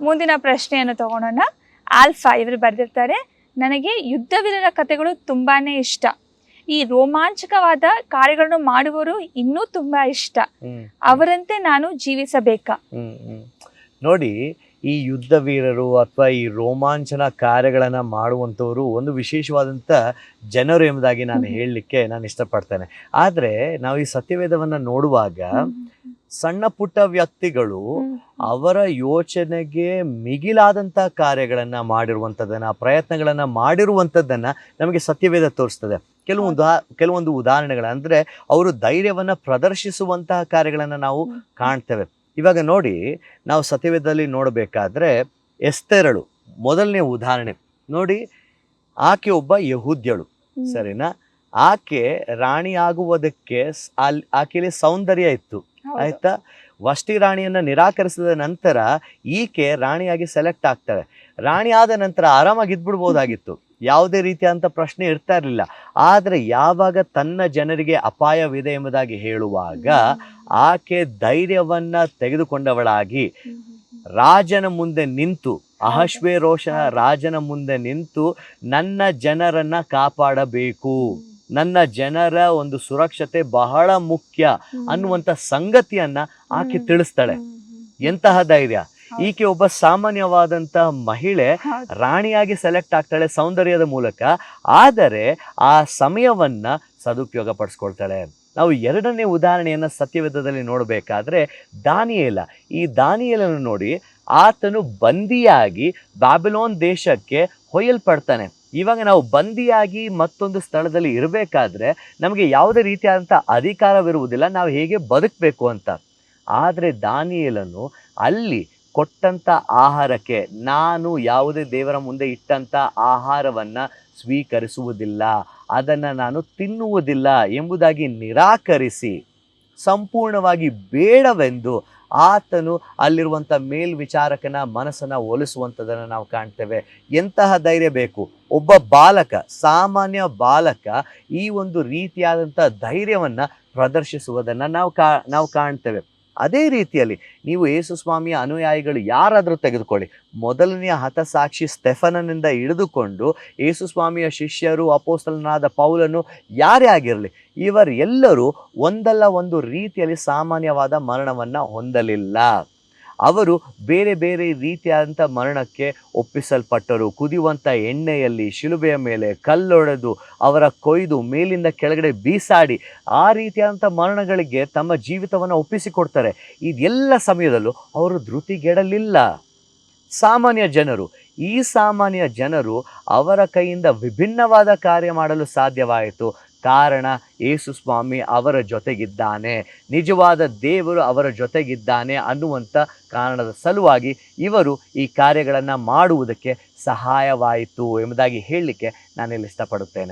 ಮುಂದಿನ ಪ್ರಶ್ನೆಯನ್ನು ತಗೊಳೋಣ. ಆಲ್ಫಾ ಇವರು ಬರೆದಿರ್ತಾರೆ ನನಗೆ ಯುದ್ಧವೀರರ ಕಥೆಗಳು ತುಂಬಾ ಇಷ್ಟ. ಈ ರೋಮಾಂಚಕವಾದ ಕಾರ್ಯಗಳನ್ನು ಮಾಡುವವರು ಇನ್ನೂ ತುಂಬಾ ಇಷ್ಟ. ಅವರಂತೆ ನಾನು ಜೀವಿಸಬೇಕಾ? ನೋಡಿ ಈ ಯುದ್ಧ ವೀರರು ಅಥವಾ ಈ ರೋಮಾಂಚನ ಕಾರ್ಯಗಳನ್ನು ಮಾಡುವಂಥವರು ಒಂದು ವಿಶೇಷವಾದಂಥ ಜನರು ಎಂಬುದಾಗಿ ನಾನು ಹೇಳಲಿಕ್ಕೆ ನಾನು ಇಷ್ಟಪಡ್ತೇನೆ. ಆದರೆ ನಾವು ಈ ಸತ್ಯವೇದವನ್ನು ನೋಡುವಾಗ ಸಣ್ಣ ಪುಟ್ಟ ವ್ಯಕ್ತಿಗಳು ಅವರ ಯೋಚನೆಗೆ ಮಿಗಿಲಾದಂತ ಕಾರ್ಯಗಳನ್ನ ಮಾಡಿರುವಂತದ್ದನ್ನ ಪ್ರಯತ್ನಗಳನ್ನ ಮಾಡಿರುವಂತದ್ದನ್ನ ನಮಗೆ ಸತ್ಯವೇದ ತೋರಿಸ್ತದೆ. ಕೆಲವೊಂದು ಕೆಲವೊಂದು ಉದಾಹರಣೆಗಳಂದ್ರೆ ಅವರು ಧೈರ್ಯವನ್ನ ಪ್ರದರ್ಶಿಸುವಂತಹ ಕಾರ್ಯಗಳನ್ನ ನಾವು ಕಾಣ್ತೇವೆ. ಇವಾಗ ನೋಡಿ ನಾವು ಸತ್ಯವೇದದಲ್ಲಿ ನೋಡಬೇಕಾದ್ರೆ ಎಸ್ತೆರಳು ಮೊದಲನೇ ಉದಾಹರಣೆ. ನೋಡಿ ಆಕೆ ಒಬ್ಬ ಯಹೂದ್ಯಳು ಸರಿನಾ? ಆಕೆ ರಾಣಿ ಆಗುವುದಕ್ಕೆ ಸ್- ಅಲ್ ಆಕೆಯಲ್ಲಿ ಸೌಂದರ್ಯ ಇತ್ತು. ಆಯ್ತಾ? ವಷ್ಟಿ ರಾಣಿಯನ್ನ ನಿರಾಕರಿಸಿದ ನಂತರ ಈಕೆ ರಾಣಿಯಾಗಿ ಸೆಲೆಕ್ಟ್ ಆಗ್ತಾಳೆ ರಾಣಿ ಆದ ನಂತರ ಆರಾಮಾಗಿ ಇದ್ಬಿಡ್ಬೋದಾಗಿತ್ತು. ಯಾವುದೇ ರೀತಿಯಾದಂಥ ಪ್ರಶ್ನೆ ಇರ್ತಾ ಇರಲಿಲ್ಲ. ಆದರೆ ಯಾವಾಗ ತನ್ನ ಜನರಿಗೆ ಅಪಾಯವಿದೆ ಎಂಬುದಾಗಿ ಹೇಳುವಾಗ ಆಕೆ ಧೈರ್ಯವನ್ನು ತೆಗೆದುಕೊಂಡವಳಾಗಿ ರಾಜನ ಮುಂದೆ ನಿಂತು ಅಹಶ್ವೇರೋಷನ ರಾಜನ ಮುಂದೆ ನಿಂತು ನನ್ನ ಜನರನ್ನ ಕಾಪಾಡಬೇಕು. ನನ್ನ ಜನರ ಒಂದು ಸುರಕ್ಷತೆ ಬಹಳ ಮುಖ್ಯ ಅನ್ನುವಂಥ ಸಂಗತಿಯನ್ನ ಆಕೆ ತಿಳಿಸ್ತಾಳೆ. ಎಂತಹ ಧೈರ್ಯ? ಈಕೆ ಒಬ್ಬ ಸಾಮಾನ್ಯವಾದಂತ ಮಹಿಳೆ ರಾಣಿಯಾಗಿ ಸೆಲೆಕ್ಟ್ ಆಗ್ತಾಳೆ ಸೌಂದರ್ಯದ ಮೂಲಕ. ಆದರೆ ಆ ಸಮಯವನ್ನ ಸದುಪಯೋಗ ಪಡಿಸ್ಕೊಳ್ತಾಳೆ. ನಾವು ಎರಡನೇ ಉದಾಹರಣೆಯನ್ನ ಸತ್ಯವೇಧದಲ್ಲಿ ನೋಡಬೇಕಾದ್ರೆ ದಾನಿಯೇಲ. ಈ ದಾನಿಯೇಲನ್ನು ನೋಡಿ ಆತನು ಬಂದಿಯಾಗಿ ಬ್ಯಾಬಿಲೋನ್ ದೇಶಕ್ಕೆ ಹೊಯ್ಯಲ್ಪಡ್ತಾನೆ. ಇವಾಗ ನಾವು ಬಂದಿಯಾಗಿ ಮತ್ತೊಂದು ಸ್ಥಳದಲ್ಲಿ ಇರಬೇಕಾದ್ರೆ ನಮಗೆ ಯಾವುದೇ ರೀತಿಯಾದಂಥ ಅಧಿಕಾರವಿರುವುದಿಲ್ಲ, ನಾವು ಹೇಗೆ ಬದುಕಬೇಕು ಅಂತ. ಆದರೆ ದಾನಿಯಲನ್ನು ಅಲ್ಲಿ ಕೊಟ್ಟಂಥ ಆಹಾರಕ್ಕೆ ನಾನು ಯಾವುದೇ ದೇವರ ಮುಂದೆ ಇಟ್ಟಂಥ ಆಹಾರವನ್ನು ಸ್ವೀಕರಿಸುವುದಿಲ್ಲ, ಅದನ್ನು ನಾನು ತಿನ್ನುವುದಿಲ್ಲ ಎಂಬುದಾಗಿ ನಿರಾಕರಿಸಿ, ಸಂಪೂರ್ಣವಾಗಿ ಬೇಡವೆಂದು ಆತನು ಅಲ್ಲಿರುವಂಥ ಮೇಲ್ವಿಚಾರಕನ ಮನಸ್ಸನ್ನು ಒಲಿಸುವಂಥದ್ದನ್ನು ನಾವು ಕಾಣ್ತೇವೆ. ಎಂತಹ ಧೈರ್ಯ ಬೇಕು? ಒಬ್ಬ ಬಾಲಕ, ಸಾಮಾನ್ಯ ಬಾಲಕ ಈ ಒಂದು ರೀತಿಯಾದಂಥ ಧೈರ್ಯವನ್ನು ಪ್ರದರ್ಶಿಸುವುದನ್ನು ನಾವು ಕಾ, ನಾವು ಕಾಣ್ತೇವೆ. ಅದೇ ರೀತಿಯಲ್ಲಿ ನೀವು ಯೇಸು ಸ್ವಾಮಿಯ ಅನುಯಾಯಿಗಳು ಯಾರಾದರೂ ತೆಗೆದುಕೊಳ್ಳಿ. ಮೊದಲನೆಯ ಹತಸಾಕ್ಷಿ ಸ್ಟೆಫನನಿಂದ ಹಿಡಿದುಕೊಂಡು ಯೇಸು ಸ್ವಾಮಿಯ ಶಿಷ್ಯರು, ಅಪೋಸ್ತಲನಾದ ಪೌಲನು ಯಾರೇ ಆಗಿರಲಿ ಇವರೆಲ್ಲರೂ ಒಂದಲ್ಲ ಒಂದು ರೀತಿಯಲ್ಲಿ ಸಾಮಾನ್ಯವಾದ ಮರಣವನ್ನು ಹೊಂದಲಿಲ್ಲ. ಅವರು ಬೇರೆ ಬೇರೆ ರೀತಿಯಾದಂಥ ಮರಣಕ್ಕೆ ಒಪ್ಪಿಸಲ್ಪಟ್ಟರು. ಕುದಿಯುವಂಥ ಎಣ್ಣೆಯಲ್ಲಿ ಶಿಲುಬೆಯ ಮೇಲೆ ಕಲ್ಲೊಡೆದು ಅವರ ಕೊಯ್ದು ಮೇಲಿಂದ ಕೆಳಗಡೆ ಬೀಸಾಡಿ ಆ ರೀತಿಯಾದಂಥ ಮರಣಗಳಿಗೆ ತಮ್ಮ ಜೀವಿತವನ್ನು ಒಪ್ಪಿಸಿಕೊಡ್ತಾರೆ. ಇದೆಲ್ಲ ಸಮಯದಲ್ಲೂ ಅವರು ಧೃತಿಗೆಡಲಿಲ್ಲ. ಸಾಮಾನ್ಯ ಜನರು, ಈ ಸಾಮಾನ್ಯ ಜನರು ಅವರ ಕೈಯಿಂದ ವಿಭಿನ್ನವಾದ ಕಾರ್ಯ ಮಾಡಲು ಸಾಧ್ಯವಾಯಿತು. ಕಾರಣ ಯೇಸು ಸ್ವಾಮಿ ಅವರ ಜೊತೆಗಿದ್ದಾನೆ. ನಿಜವಾದ ದೇವರು ಅವರ ಜೊತೆಗಿದ್ದಾನೆ ಅನ್ನುವಂಥ ಕಾರಣದ ಸಲುವಾಗಿ ಇವರು ಈ ಕಾರ್ಯಗಳನ್ನು ಮಾಡುವುದಕ್ಕೆ ಸಹಾಯವಾಯಿತು ಎಂಬುದಾಗಿ ಹೇಳಲಿಕ್ಕೆ ನಾನಿಲ್ಲಿ ಇಷ್ಟಪಡುತ್ತೇನೆ.